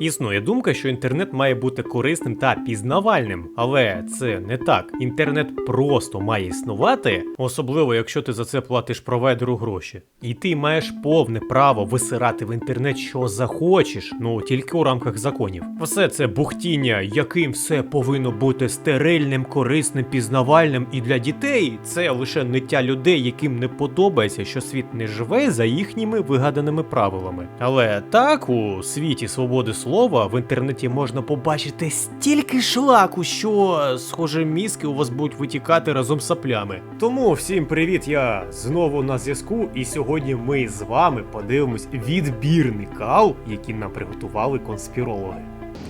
Існує думка, що інтернет має бути корисним та пізнавальним, але це не так. Інтернет просто має існувати, особливо якщо ти за це платиш провайдеру гроші. І ти маєш повне право висирати в інтернет, що захочеш, ну тільки у рамках законів. Все це бухтіння, яким все повинно бути стерильним, корисним, пізнавальним і для дітей. Це лише ниття людей, яким не подобається, що світ не живе за їхніми вигаданими правилами. Але так у світі свободи слова в інтернеті можна побачити стільки шлаку, що, схоже, мізки у вас будуть витікати разом з саплями. Тому всім привіт, я знову на зв'язку, і сьогодні ми з вами подивимось відбірний кал, який нам приготували конспірологи.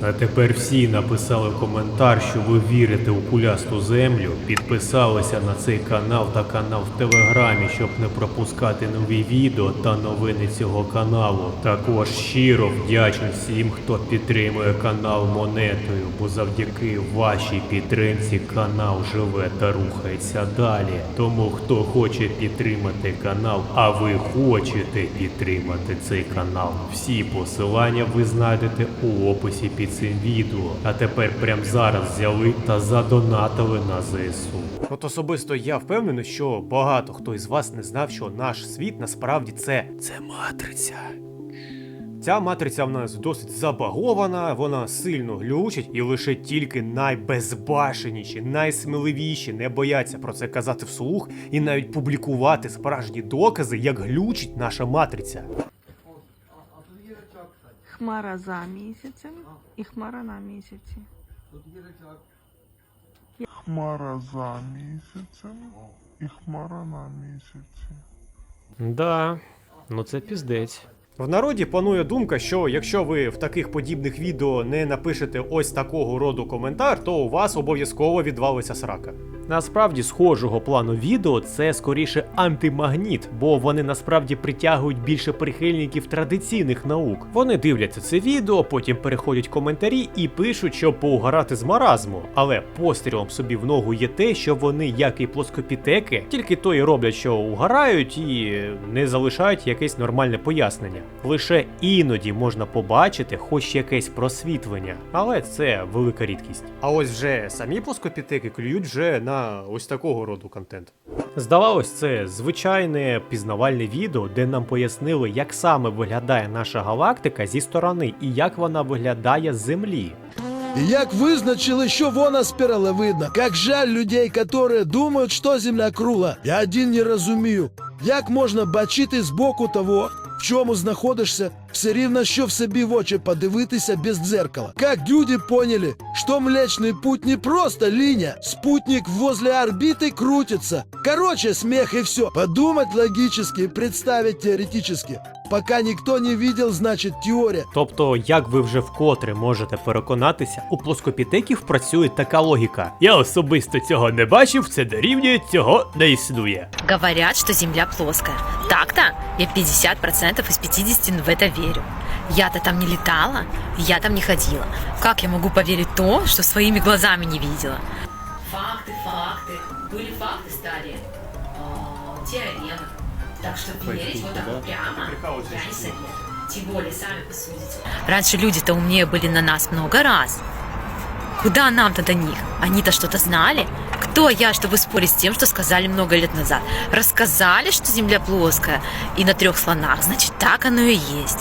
А тепер всі написали коментар, що ви вірите у кулясту землю, підписалися на цей канал та канал в Телеграмі, щоб не пропускати нові відео та новини цього каналу. Також щиро вдячний всім, хто підтримує канал монетою, бо завдяки вашій підтримці канал живе та рухається далі. Тому хто хоче підтримати канал, а ви хочете підтримати цей канал, всі посилання ви знайдете у описі під цим відео. А тепер прямо зараз взяли та задонатили на ЗСУ. От особисто я впевнений, що багато хто із вас не знав, що наш світ насправді це, це матриця. Ця матриця в нас досить забагована, вона сильно глючить, і лише тільки найбезбашеніші, найсміливіші не бояться про це казати вслух і навіть публікувати справжні докази, як глючить наша матриця. Хмара за місяцем і хмара на місяці. Хмара за місяцем і хмара на місяці. Да, ну це піздець. В народі панує думка, що якщо ви в таких подібних відео не напишете ось такого роду коментар, то у вас обов'язково відвалиться срака. Насправді, схожого плану відео це скоріше антимагніт, бо вони насправді притягують більше прихильників традиційних наук. Вони дивляться це відео, потім переходять коментарі і пишуть, щоб поугарати з маразму. Але пострілом собі в ногу є те, що вони, як і плоскопітеки, тільки то і роблять, що угорають і не залишають якесь нормальне пояснення. Лише іноді можна побачити хоч якесь просвітлення, але це велика рідкість. А ось вже самі плоскопітеки клюють вже на ось такого роду контент. Здавалось, це звичайне пізнавальне відео, де нам пояснили, як саме виглядає наша галактика зі сторони і як вона виглядає з землі. І як визначили, що вона спіралевидна, як жаль людей, які думають, що земля кругла. Я один не розумію, як можна бачити з боку того, чому знаходишся, все рівно, що в собі в очі подивитися без дзеркала. Как люди поняли, что Млечный Путь не просто линия, спутник возле орбиты крутится. Короче, смех и все. Подумать логически и представить теоретически. Пока никто не видел, значит теория. Тобто, як ви вже вкотре можете переконатися, у плоскопітеків працює така логіка. Я особисто цього не бачив, це дорівнює, цього не існує. Говорят, что Земля плоская. Так-то я 50% из 50 в это верю. Я-то там не летала, я там не ходила. Как я могу поверить в то, что своими глазами не видела? Факты, факты. Были факты старые. Теорема. Так что верить вот так вот прямо я не советую. Тем более сами посудите. Раньше люди-то умнее были на нас много раз. Куда нам-то до них? Они-то что-то знали? Кто я, чтобы спорить с тем, что сказали много лет назад? Рассказали, что Земля плоская и на трех слонах, значит, так оно и есть.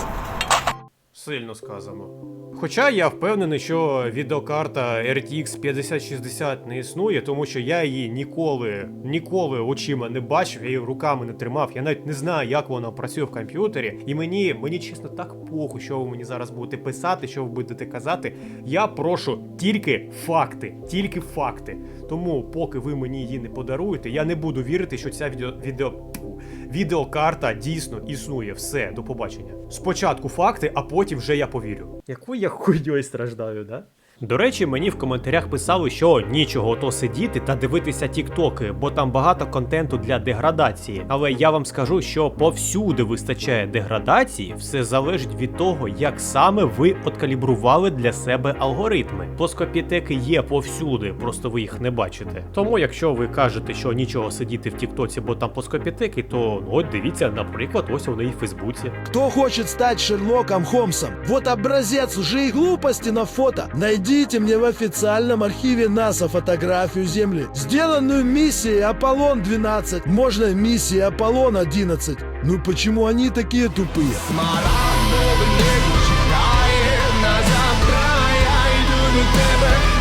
Сильно сказано. Хоча я впевнений, що відеокарта RTX 5060 не існує, тому що я її ніколи, ніколи очима не бачив, я її руками не тримав. Я навіть не знаю, як вона працює в комп'ютері. І мені, мені чесно, так похуй, що ви мені зараз будете писати, що ви будете казати. Я прошу тільки факти, тільки факти. Тому, поки ви мені її не подаруєте, я не буду вірити, що ця відео, відео, пфу, відеокарта дійсно існує. Все, до побачення. Спочатку факти, а потім вже я повірю. Яку я хуйньою страждаю, да? До речі, мені в коментарях писали, що нічого то сидіти та дивитися тіктоки, бо там багато контенту для деградації. Але я вам скажу, що повсюди вистачає деградації, все залежить від того, як саме ви откалібрували для себе алгоритми. Плоскопітеки є повсюди, просто ви їх не бачите. Тому, якщо ви кажете, що нічого сидіти в тіктоці, бо там плоскопітеки, то ну, от дивіться, наприклад, ось вони і в Фейсбуці. Кто хочет стать Шерлоком Холмсом? Вот образец лжи и глупости на фото. Найдите мне в официальном архиве НАСА фотографию Земли, сделанную миссией Аполлон-12. Можно миссией Аполлон-11. Ну почему они такие тупые?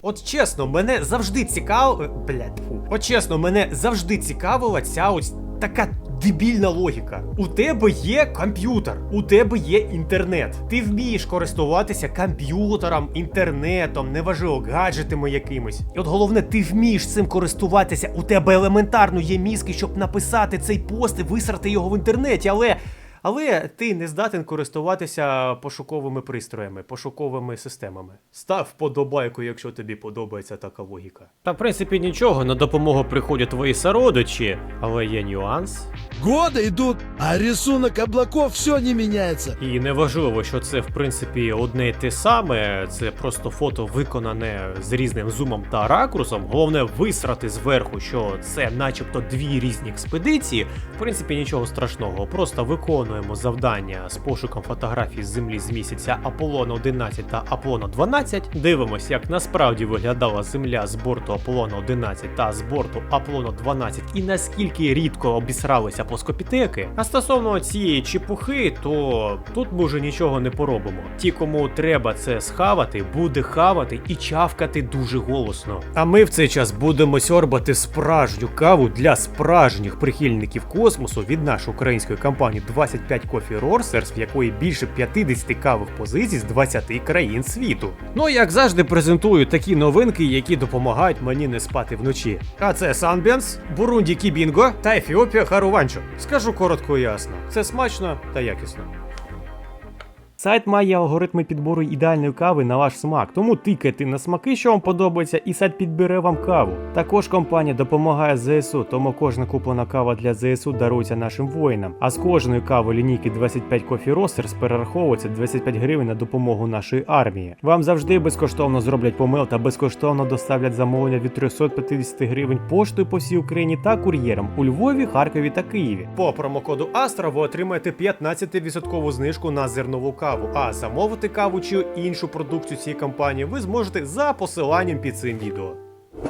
От чесно, мене завжди цікаво. Блядь, фу. От чесно, мене завжди цікавила ця ось така дебільна логіка. У тебе є комп'ютер, у тебе є інтернет. Ти вмієш користуватися комп'ютером, інтернетом, неважливо, гаджетами якимись. І от головне, ти вмієш цим користуватися. У тебе елементарно є мізки, щоб написати цей пост і висрати його в інтернеті, але. Але ти не здатен користуватися пошуковими пристроями, пошуковими системами. Став вподобайку, якщо тобі подобається така логіка. Та в принципі нічого, на допомогу приходять твої сородичі, але є нюанс. Годы идут, а рисунок облаков все не меняется. І неважливо, що це в принципі одне й те саме, це просто фото виконане з різним зумом та ракурсом. Головне висрати зверху, що це начебто дві різні експедиції. В принципі, нічого страшного. Просто виконуємо завдання з пошуком фотографій з землі з місяця Аполлона 11 та Аполлона 12. Дивимось, як насправді виглядала земля з борту Аполлона 11 та з борту Аполлона 12, і наскільки рідко обісралися плоскопітеки. А стосовно цієї чепухи, то тут ми вже нічого не поробимо. Ті, кому треба це схавати, буде хавати і чавкати дуже голосно. А ми в цей час будемо сьорбати справжню каву для справжніх прихильників космосу від нашої української компанії 25 Coffee Roasters, в якої більше 50 кавих позицій з 20 країн світу. Ну як завжди, презентую такі новинки, які допомагають мені не спати вночі. А це Санбенс, Бурунді Кібінго та Ефіопія Харуванчо. Скажу коротко і ясно. Це смачно та якісно. Сайт має алгоритми підбору ідеальної кави на ваш смак, тому тикайте на смаки, що вам подобається, і сайт підбере вам каву. Також компанія допомагає ЗСУ, тому кожна куплена кава для ЗСУ дарується нашим воїнам. А з кожної кави лінійки 25 Coffee Roasters перераховується 25 гривень на допомогу нашої армії. Вам завжди безкоштовно зроблять помил та безкоштовно доставлять замовлення від 350 гривень поштою по всій Україні та кур'єром у Львові, Харкові та Києві. По промокоду Astra ви отримаєте 15% знижку на зернову каву. А замовити каву чи іншу продукцію цієї компанії ви зможете за посиланням під цим відео.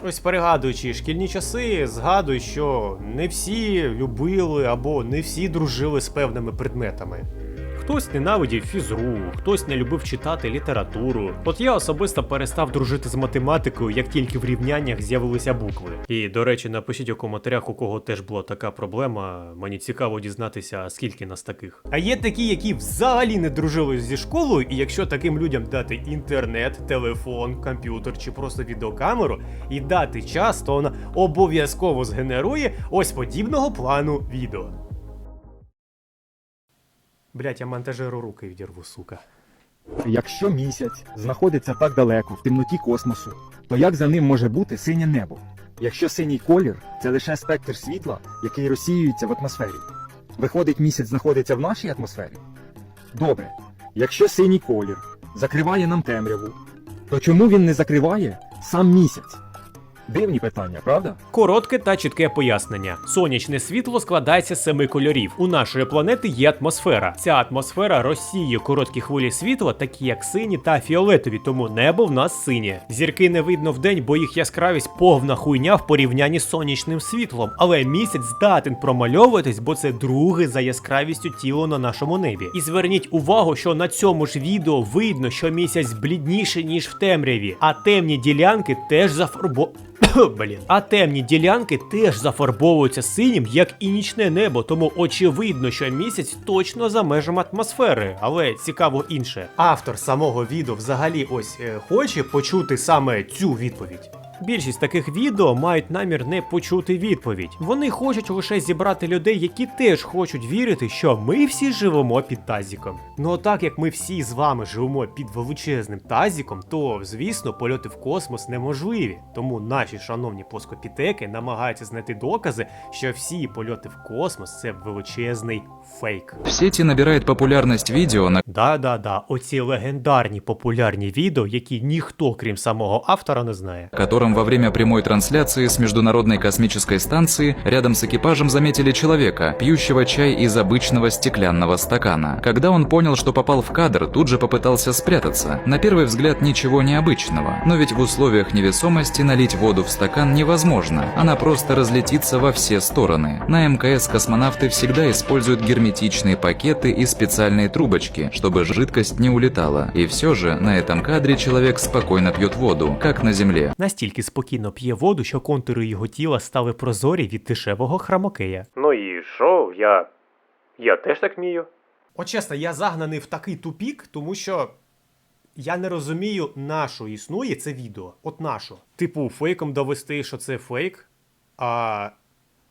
Ось перегадуючи шкільні часи, згадую, що не всі любили або не всі дружили з певними предметами. Хтось ненавидів фізру, хтось не любив читати літературу. От я особисто перестав дружити з математикою, як тільки в рівняннях з'явилися букви. І до речі, напишіть у коментарях, у кого теж була така проблема. Мені цікаво дізнатися, скільки нас таких. А є такі, які взагалі не дружили зі школою, і якщо таким людям дати інтернет, телефон, комп'ютер чи просто відеокамеру і дати час, то вона обов'язково згенерує ось подібного плану відео. Блять, я монтажеру руки відірву, сука. Якщо місяць знаходиться так далеко в темноті космосу, то як за ним може бути синє небо? Якщо синій колір це лише спектр світла, який розсіюється в атмосфері. Виходить, місяць знаходиться в нашій атмосфері? Добре. Якщо синій колір закриває нам темряву, то чому він не закриває сам місяць? Дивні питання, правда? Коротке та чітке пояснення. Сонячне світло складається з семи кольорів. У нашої планети є атмосфера. Ця атмосфера розсіює короткі хвилі світла, такі як сині та фіолетові, тому небо в нас синє. Зірки не видно вдень, бо їх яскравість повна хуйня в порівнянні з сонячним світлом. Але місяць здатен промальовуватись, бо це друге за яскравістю тіло на нашому небі. І зверніть увагу, що на цьому ж відео видно, що місяць блідніший, ніж в темряві, а темні ділянки теж зафарбо. Блін. А темні ділянки теж зафарбовуються синім, як і нічне небо, тому очевидно, що місяць точно за межами атмосфери. Але цікаво інше. Автор самого відео взагалі ось е, хоче почути саме цю відповідь. Більшість таких відео мають намір не почути відповідь. Вони хочуть лише зібрати людей, які теж хочуть вірити, що ми всі живемо під тазіком. Ну а так як ми всі з вами живемо під величезним тазіком, то звісно польоти в космос неможливі. Тому наші шановні плоскопітеки намагаються знайти докази, що всі польоти в космос це величезний фейк. В сети набирает популярность видео, на Да-да-да, оці легендарні популярні відео, які ніхто, крім самого автора, не знає. котором во время прямой трансляции с Международной космической станции рядом с экипажем заметили человека, пьющего чай из обычного стеклянного стакана. Когда он понял, что попал в кадр, тут же попытался спрятаться. На первый взгляд ничего необычного, но ведь в условиях невесомости налить воду в стакан невозможно, она просто разлетится во все стороны. На МКС космонавты всегда используют герметичные пакеты и специальные трубочки, чтобы жидкость не улетала. И все же на этом кадре человек спокойно пьет воду, как на Земле. Настільки спокійно п'є воду, що контури його тіла стали прозорі від дешевого храмокея. Ну і що, я. Я теж так вмію. От чесно, я загнаний в такий тупік, тому що. Я не розумію, на що існує це відео. От на що. Типу, фейком довести, що це фейк. А.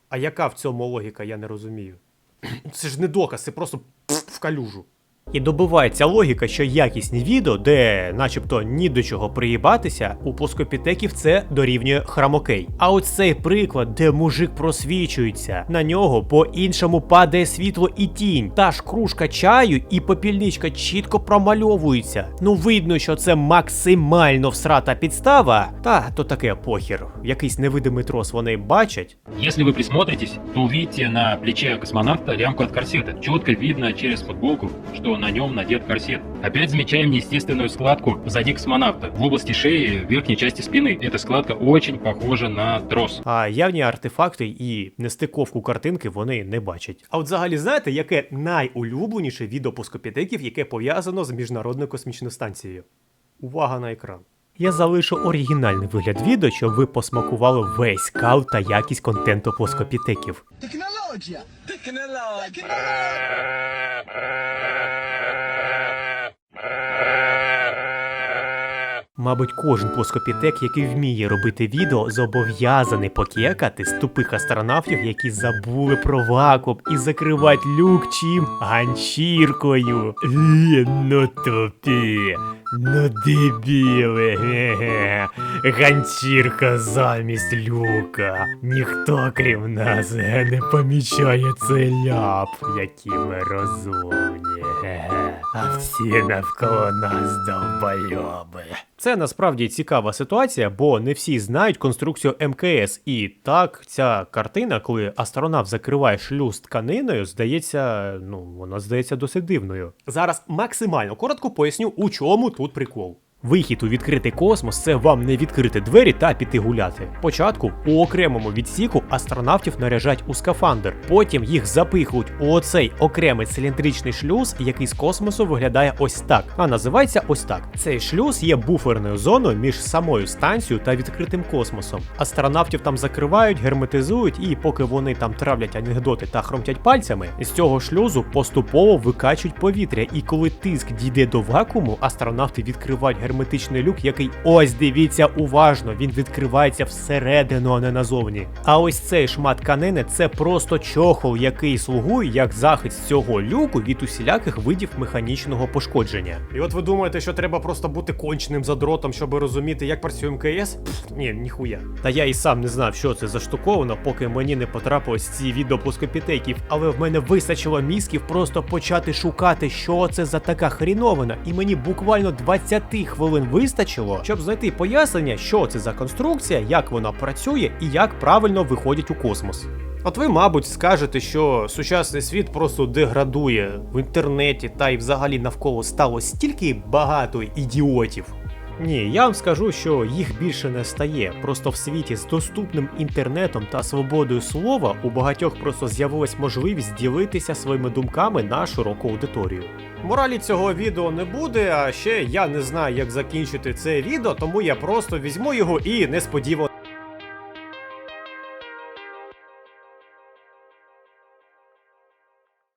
А яка в цьому логіка, я не розумію. Це ж не доказ, це просто в калюжу. І добивається логіка, що якісні відео, де начебто ні до чого приїбатися, у плоскопітеків це дорівнює храмокей. А ось цей приклад, де мужик просвічується, на нього по-іншому падає світло і тінь. Та ж кружка чаю і попільничка чітко промальовуються. Ну видно, що це максимально всрата підстава. Та то таке похір. Якийсь невидимий трос вони бачать, Если вы присмотритесь, то увидите на плече космонавта лямку от корсета. Четко видно через футболку, что на нем надет корсет. Опять замечаем неестественную складку позади космонавта. В области шеи, верхней части спины. Эта складка очень похожа на трос. А явні артефакти і нестиковку картинки вони не бачать. А от взагалі знаєте, яке найулюбленіше відео плоскопітеків, яке пов'язано з міжнародною космічною станцією? Увага на екран. Я залишу оригінальний вигляд відео, щоб ви посмакували весь кал та якість контенту плоскопітеків. Мабуть, кожен плоскопітек, який вміє робити відео, зобов'язаний покекати з тупих астронавтів, які забули про вакуум і закривати люк чим ганчіркою. Е, ну тупі, ну дебіли. Ганчірка замість люка. Ніхто крім нас не помічає цей ляп, які ми розумні. Ге-ге. А всі навколо нас довбойоби. Це насправді цікава ситуація, бо не всі знають конструкцію МКС. І так, ця картина, коли астронавт закриває шлюз тканиною, здається, ну вона здається досить дивною. Зараз максимально коротко поясню, у чому тут прикол. Вихід у відкритий космос це вам не відкрити двері та піти гуляти. Спочатку у окремому відсіку астронавтів наряжать у скафандр, потім їх запихують у оцей окремий циліндричний шлюз, який з космосу виглядає ось так, а називається ось так. Цей шлюз є буферною зоною між самою станцією та відкритим космосом. Астронавтів там закривають, герметизують, і поки вони там травлять анекдоти та хромтять пальцями, з цього шлюзу поступово викачують повітря. І коли тиск дійде до вакууму, астронавти відкривають герметичний люк, який ось дивіться уважно, він відкривається всередину, а не назовні. А ось цей шмат тканини це просто чохол, який слугує як захист цього люку від усіляких видів механічного пошкодження. І от ви думаєте, що треба просто бути конченим задротом, щоб розуміти, як працює МКС? Пф, ні, ніхуя. Та я і сам не знав, що це за штуковано, поки мені не потрапилось ці відео плоскопітеків, але в мене вистачило мізків просто почати шукати, що це за така хріновина, і мені буквально 20 хвилин вистачило, щоб знайти пояснення, що це за конструкція, як вона працює і як правильно виходять у космос. От ви, мабуть, скажете, що сучасний світ просто деградує в інтернеті та й взагалі навколо стало стільки багато ідіотів. Ні, я вам скажу, що їх більше не стає. Просто в світі з доступним інтернетом та свободою слова у багатьох просто з'явилась можливість ділитися своїми думками на широку аудиторію. Моралі цього відео не буде, а ще я не знаю, як закінчити це відео, тому я просто візьму його і несподівано